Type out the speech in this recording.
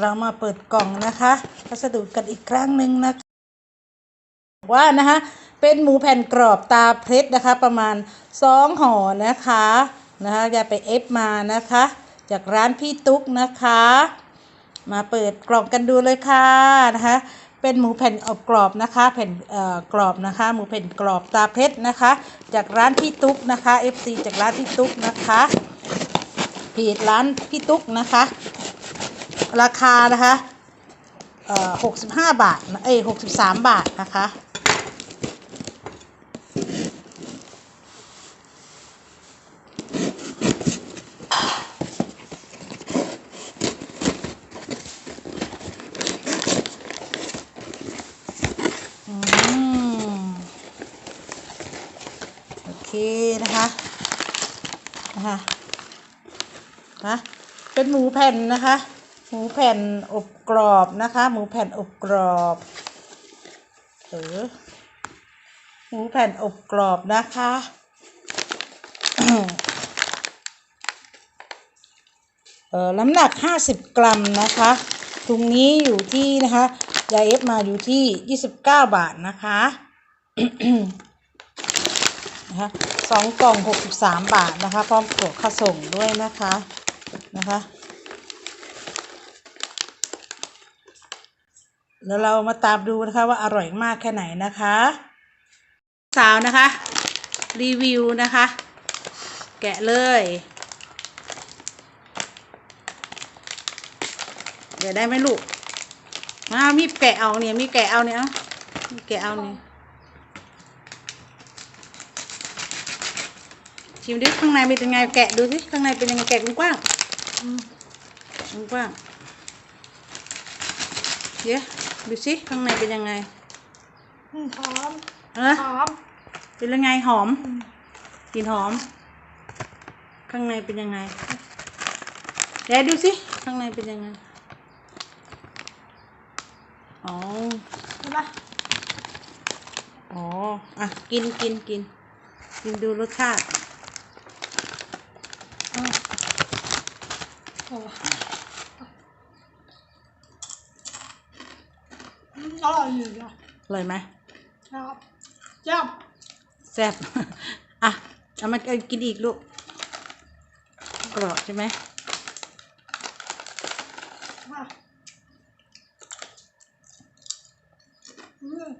เรามาเปิดกล่องนะคะพัสดุกันอีกครั้งหนึ่งนะคะว่านะคะเป็นหมูแผ่นกรอบตาเพชรนะคะ ประมาณสองห่อนะคะนะคะอย่าไปเอฟมานะคะ จากร้านพี่ตุ๊กนะคะ มาเปิดกล่องกันดูเลยค่ะนะคะเป็นหมูแผ่นอบกรอบนะคะแผ่นเอ่อกรอบนะคะ หมูแผ่นกรอบตาเพชรนะคะ จากร้านพี่ตุ๊กนะคะ FC จากร้านพี่ตุ๊กนะคะเพจร้านพี่ตุ๊กนะคะ ราคานะคะเอ่อหกสิบห้าบาท เอ้ยหกสิบสามบาทนะคะอืมโอเคนะคะ นะคะนะเป็นหมูแผ่นนะคะ มูแผ่นอบกรอบนะคะ หมูแผ่นอบกรอบเออหมูแผ่นอบกรอบนะคะเออน้ำหนัก 50 กรัมนะคะถุงนี้อยู่ที่นะคะยาเอฟมาอยู่ที่ 29 บาทนะคะนะคะสองกล่อง 63 บาทนะคะ พร้อมกดค่าส่งด้วยนะคะนะคะ แล้วเรามาตามดูนะคะว่าอร่อยมากแค่ไหนนะคะ สาวนะคะ รีวิวนะคะ แกะเลย เดี๋ยวได้ไหมลูกมามีแกะเอาเนี่ย มีแกะเอาเนี่ยมีแกะเอาเนี่ยชิมดิข้างในเป็นยังไงแกะดูสิข้างในเป็นยังไงแกะกว้างกว้างเดี๋ยว ดูสิข้างในเป็นยังไงอืมหอมเออหอมเป็นยังไงหอมกลิ่นหอม ข้างในเป็นยังไงเดี๋ยวดูสิข้างในเป็นยังไงอ๋อใช่ปะอ๋ออะกินกินกินกินดูรสชาติอืมโอ้ อร่อยอยู่นะอร่อยไหมครับจับแซ่บ อะ เอามากินอีกลูก กรอบใช่ไหมอืม